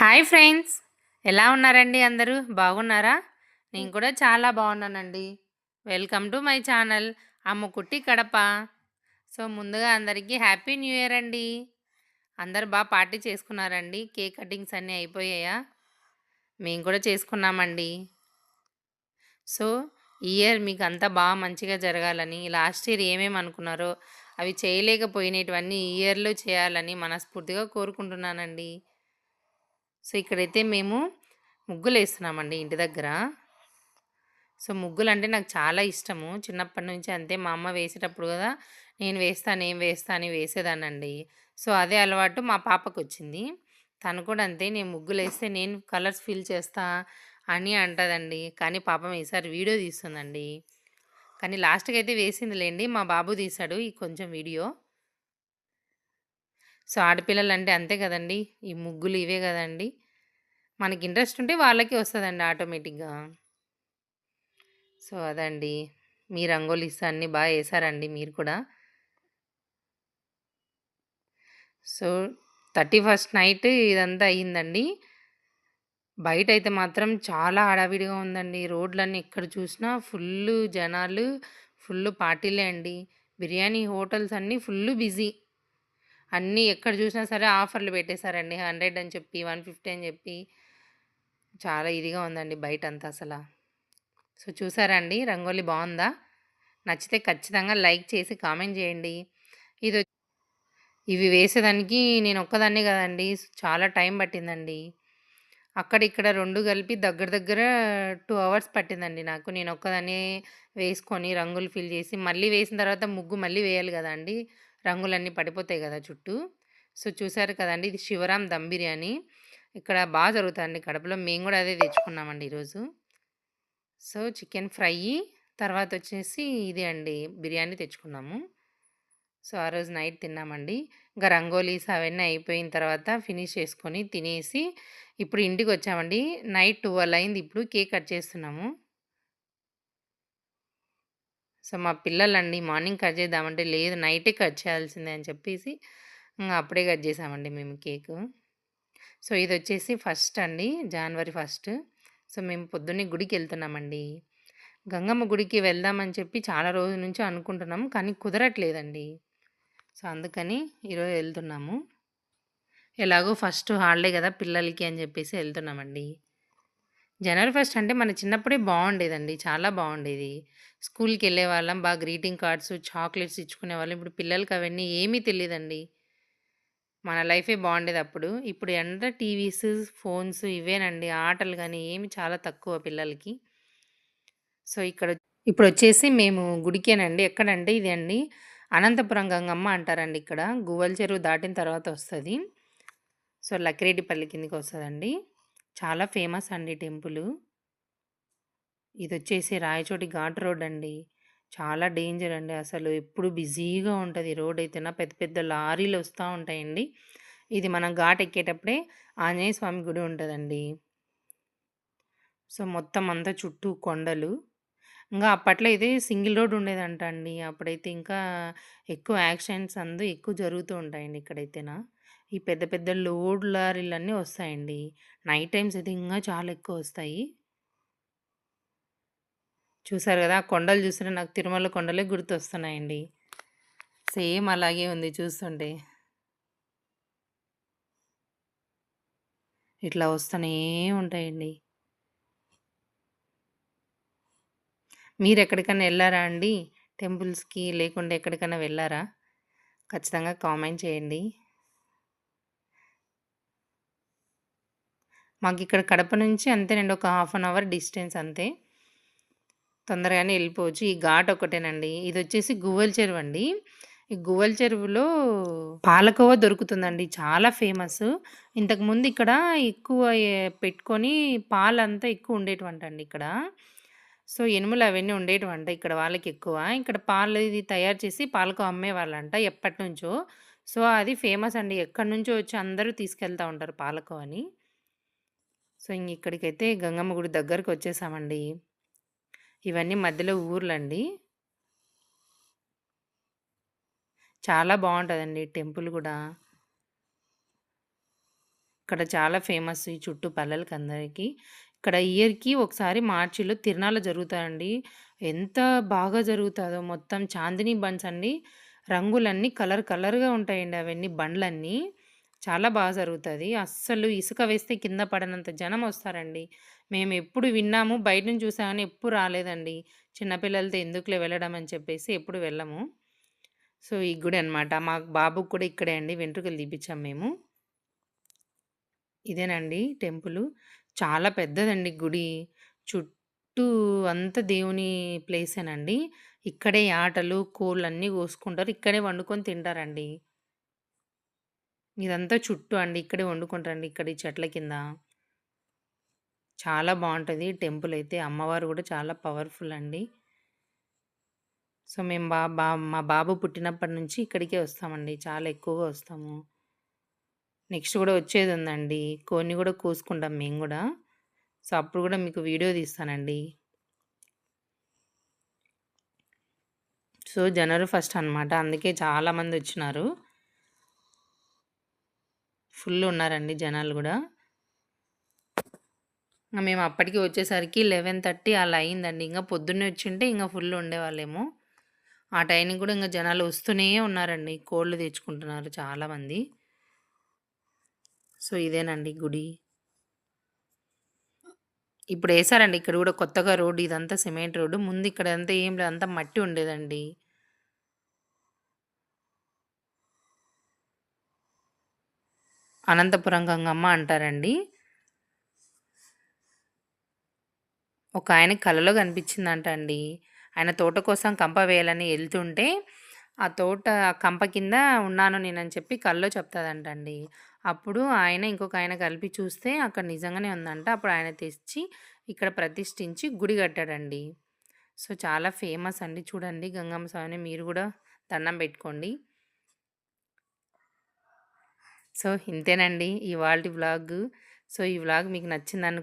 Hi friends. ఎలా ఉన్నారండి అందరూ? బాగున్నారా? నేను కూడా చాలా బాగున్నానండి. Welcome to my channel Ammukutty Kadapa. So ముందుగా అందరికీ హ్యాపీ న్యూ ఇయర్ అండి. అందరు బాగా పార్టీ చేసుకున్నారండి. కేక్ కటింగ్స్ అన్నీ అయిపోయాయా? మేము కూడా చేసుకున్నామండి. సో ఇయర్ మీకు అంతా బాగా మంచిగా జరగాలని లాస్ట్ ఇయర్ ఏమేమి అనుకున్నారో అవి చేయలేకపోయినటువన్నీ ఈ ఇయర్లో చేయాలని మనస్ఫూర్తిగా కోరుకుంటున్నానండి. సో ఇక్కడైతే మేము ముగ్గులు వేస్తున్నామండి ఇంటి దగ్గర. సో ముగ్గులు అంటే నాకు చాలా ఇష్టము. చిన్నప్పటి నుంచి అంతే మా అమ్మ వేసేటప్పుడు కదా నేను వేస్తాను ఏం వేస్తా అని వేసేదానండి సో అదే అలవాటు మా పాపకు వచ్చింది తను కూడా అంతే నేను ముగ్గులు వేస్తే నేను కలర్స్ ఫిల్ చేస్తా అని అంటదండి. కానీ పాపం ఈసారి వీడియో తీస్తుందండి. కానీ లాస్ట్కి అయితే వేసిందిలేండి మా బాబు తీశాడు ఈ కొంచెం వీడియో. సో ఆడపిల్లలు అంటే అంతే కదండి. ఈ ముగ్గులు ఇవే కదండి. మనకి ఇంట్రెస్ట్ ఉంటే వాళ్ళకి వస్తుందండి ఆటోమేటిక్గా. సో అదండి. మీ రంగోలీస్ అన్నీ బాగా వేసారండి మీరు కూడా. సో థర్టీ ఫస్ట్ నైట్ ఇదంతా అయ్యిందండి బయట అయితే మాత్రం చాలా హడావిడిగా ఉందండి. రోడ్లన్నీ ఎక్కడ చూసినా ఫుల్ జనాలు ఫుల్ పార్టీలే అండి. బిర్యానీ హోటల్స్ అన్నీ ఫుల్ బిజీ. అన్నీ ఎక్కడ చూసినా సరే ఆఫర్లు పెట్టేశారండి. హండ్రెడ్ అని చెప్పి వన్ ఫిఫ్టీ అని చెప్పి. చాలా ఇదిగా ఉందండి బయట అంతా అసలు. సో చూసారండి రంగోలి రంగోలీ బాగుందా? నచ్చితే ఖచ్చితంగా లైక్ చేసి కామెంట్ చేయండి. ఇది ఇవి వేసేదానికి నేను ఒక్కదాన్నే కదండి. చాలా టైం పట్టిందండి. అక్కడ ఇక్కడ రెండు కలిపి దగ్గర దగ్గర టూ అవర్స్ పట్టిందండి నాకు. నేను ఒక్కదాన్ని వేసుకొని రంగులు ఫిల్ చేసి మళ్ళీ వేసిన తర్వాత ముగ్గు మళ్ళీ వేయాలి కదండి రంగులన్నీ పడిపోతాయి కదా చుట్టూ. సో చూసారు కదండి ఇది శివరాం దమ్ బిర్యానీ. ఇక్కడ బాగా జరుగుతుందండి కడపలో. మేము కూడా అదే తెచ్చుకున్నామండి ఈరోజు. సో చికెన్ ఫ్రై తర్వాత వచ్చేసి ఇది అండి బిర్యానీ తెచ్చుకున్నాము. సో ఆ రోజు నైట్ తిన్నామండి. ఇంకా రంగోలీస్ అవన్నీ అయిపోయిన తర్వాత ఫినిష్ చేసుకొని తినేసి ఇప్పుడు ఇంటికి వచ్చామండి. నైట్ ట్వెల్వ్ అయింది ఇప్పుడు కేక్ కట్ చేస్తున్నాము. సో మా పిల్లలండి మార్నింగ్ కట్ చేద్దామంటే లేదు నైటే కట్ చేయాల్సిందే అని చెప్పేసి అప్పుడే కట్ చేసామండి మేము కేకు. సో ఇది వచ్చేసి ఫస్ట్ అండి జనవరి ఫస్ట్. సో మేము పొద్దున్నే గుడికి వెళ్తున్నామండి. గంగమ్మ గుడికి వెళ్దామని చెప్పి చాలా రోజుల నుంచి అనుకుంటున్నాము కానీ కుదరట్లేదండి. సో అందుకని ఈరోజు వెళ్తున్నాము. ఎలాగో ఫస్ట్ హాలిడే కదా పిల్లలకి అని చెప్పేసి వెళ్తున్నామండి. జనవరి ఫస్ట్ అంటే మన చిన్నప్పుడే బాగుండేదండి చాలా బాగుండేది స్కూల్కి వెళ్ళే వాళ్ళం బాగా గ్రీటింగ్ కార్డ్స్ చాక్లెట్స్ ఇచ్చుకునే వాళ్ళం. ఇప్పుడు పిల్లలకి అవన్నీ ఏమీ తెలియదండి మన లైఫే బాగుండేది అప్పుడు. ఇప్పుడు ఎంత టీవీస్ ఫోన్స్ ఇవేనండి. ఆటలు కానీ ఏమి చాలా తక్కువ పిల్లలకి. సో ఇక్కడ ఇప్పుడు వచ్చేసి మేము గుడికేనండి. ఎక్కడంటే ఇది అండి. అనంతపురం గంగమ్మ అంటారండి ఇక్కడ. గువ్వల చెరువు దాటిన తర్వాత వస్తుంది. సో లక్రేడిపల్లి కిందకి వస్తుందండి చాలా ఫేమస్ అండి టెంపుల్. ఇది వచ్చేసి రాయచోటి ఘాట్ రోడ్ అండి. చాలా డేంజర్ అండి అసలు. ఎప్పుడు బిజీగా ఉంటుంది. రోడ్ అయితేనా పెద్ద పెద్ద లారీలు వస్తూ ఉంటాయండి. ఇది మనం ఘాట్ ఎక్కేటప్పుడే ఆంజనేయ స్వామి గుడి ఉంటుందండి. సో మొత్తం అంతా చుట్టూ కొండలు. ఇంకా అప్పట్లో అయితే సింగిల్ రోడ్ ఉండేదంట అండి అప్పుడైతే ఇంకా ఎక్కువ యాక్సిడెంట్స్ అందు ఎక్కువ జరుగుతూ ఉంటాయండి ఇక్కడైతేనా. ఈ పెద్ద పెద్ద లోడ్ లారీలన్నీ వస్తాయండి. నైట్ టైమ్స్ అయితే ఇంకా చాలా ఎక్కువ వస్తాయి. చూసారు కదా! కొండలు చూస్తుంటే నాకు తిరుమల కొండలే గుర్తొస్తున్నాయండి. సేమ్ అలాగే ఉంది చూస్తుంటే. ఇట్లా వస్తూనే ఉంటాయండి. మీరు ఎక్కడికైనా వెళ్ళారా అండి? టెంపుల్స్కి లేకుండా ఎక్కడికైనా వెళ్ళారా? ఖచ్చితంగా కామెంట్ చేయండి. మాకు ఇక్కడ కడప నుంచి అంతేనండి ఒక హాఫ్ అన్ అవర్ డిస్టెన్స్ అంతే. తొందరగానే వెళ్ళిపోవచ్చు. ఈ ఘాట్ ఒకటేనండి ఇది వచ్చేసి గువ్వల చెరువు అండి ఈ గువ్వల చెరువులో పాలకోవ దొరుకుతుందండి చాలా ఫేమస్. ఇంతకుముందు ఇక్కడ ఎక్కువ పెట్టుకొని పాలంతా ఎక్కువ ఉండేటువంటి అండి ఇక్కడ. సో ఎనుములు అవన్నీ ఉండేటువంటి ఇక్కడ వాళ్ళకి ఎక్కువ. ఇక్కడ పాలు ఇది తయారు చేసి పాలకో అమ్మేవాళ్ళంట ఎప్పటి నుంచో సో అది ఫేమస్ అండి. ఎక్కడి నుంచో వచ్చి అందరూ తీసుకెళ్తూ ఉంటారు పాలకో అని సో ఇంక ఇక్కడికైతే గంగమ్మ గుడి దగ్గరకు వచ్చేసామండి ఇవన్నీ మధ్యలో ఊర్లండి. చాలా బాగుంటుందండి టెంపుల్ కూడా ఇక్కడ చాలా ఫేమస్ ఈ చుట్టూ పల్లెలకి అందరికీ ఇక్కడ ఇయర్‌కి ఒకసారి మార్చిలో తిరణాలు జరుగుతాయండి. ఎంత బాగా జరుగుతుందో మొత్తం చాందిని బండ్స్ అండి. రంగులన్నీ కలర్ కలర్‌గా ఉంటాయండి అవన్నీ బండ్లన్నీ. చాలా బాగా జరుగుతుంది అస్సలు ఇసుక వేస్తే కింద పడనంత జనం వస్తారండి. మేము ఎప్పుడు విన్నాము, బయట నుంచి చూసామని ఎప్పుడు రాలేదండి. చిన్నపిల్లలతో ఎందుకులే వెళ్ళడం అని చెప్పేసి ఎప్పుడు వెళ్ళము. సో, ఈ గుడి అనమాట మా బాబుకి కూడా ఇక్కడే అండి వెంట్రుకలు తీపించాం మేము. ఇదేనండి టెంపులు. చాలా పెద్దదండి గుడి. చుట్టూ అంత దేవుని ప్లేసేనండి. ఇక్కడే యాటలు, కోళ్ళన్నీ కోసుకుంటారు. ఇక్కడే వండుకొని తింటారండి. ఇదంతా చుట్టూ అండి. ఇక్కడే వండుకుంటారండి. ఇక్కడ ఈ చెట్ల కింద. చాలా బాగుంటుంది టెంపుల్ అయితే. అమ్మవారు కూడా చాలా పవర్‌ఫుల్ అండి. సో, మేము బా బా మా బాబు పుట్టినప్పటి నుంచి ఇక్కడికే వస్తామండి. చాలా ఎక్కువగా వస్తాము. నెక్స్ట్ కూడా వచ్చేది ఉందండి కొన్ని కూడా కోసుకుంటాం మేము కూడా సో, అప్పుడు కూడా మీకు వీడియో తీస్తానండి. సో, జనవరి ఫస్ట్ అనమాట. అందుకే చాలా మందొచ్చినారు. ఫుల్ ఉన్నారండి జనాలు కూడా మేము అప్పటికి వచ్చేసరికి 11:30 అలా అయిందండి. ఇంకా పొద్దున్నే వచ్చింటే ఇంకా ఫుల్ ఉండేవాళ్ళేమో. ఆ టైంకి కూడా ఇంకా జనాలు వస్తూనే ఉన్నారండి. కోళ్ళు తెచ్చుకుంటున్నారు చాలామంది. సో, ఇదేనండి గుడి. ఇప్పుడు వేసారండి ఇక్కడ కూడా కొత్తగా రోడ్డు ఇదంతా సిమెంట్ రోడ్డు. ముందు ఇక్కడ అంతా ఏం లేదు. అంతా మట్టి ఉండేదండి. అనంతపురం గంగమ్మ అంటారండి. ఒక ఆయన కలలో కనిపించిందంట అండి. ఆయన తోట కోసం కంప వేయాలని వెళ్తుంటే ఆ తోట కంప కింద ఉన్నాను నేనని చెప్పి కలలో చెప్తాదంటండి అప్పుడు ఆయన ఇంకొక ఆయన కలిపి చూస్తే అక్కడ నిజంగానే ఉందంట. అప్పుడు ఆయన తెచ్చి ఇక్కడ ప్రతిష్ఠించి గుడి కట్టాడండి. సో, చాలా ఫేమస్ అండి. చూడండి గంగమ్మ స్వామిని మీరు కూడా దండం పెట్టుకోండి. సో, ఇంతేనండి ఇవాల్టి వ్లాగు. సో, ఈ వ్లాగ్ మీకు నచ్చిందను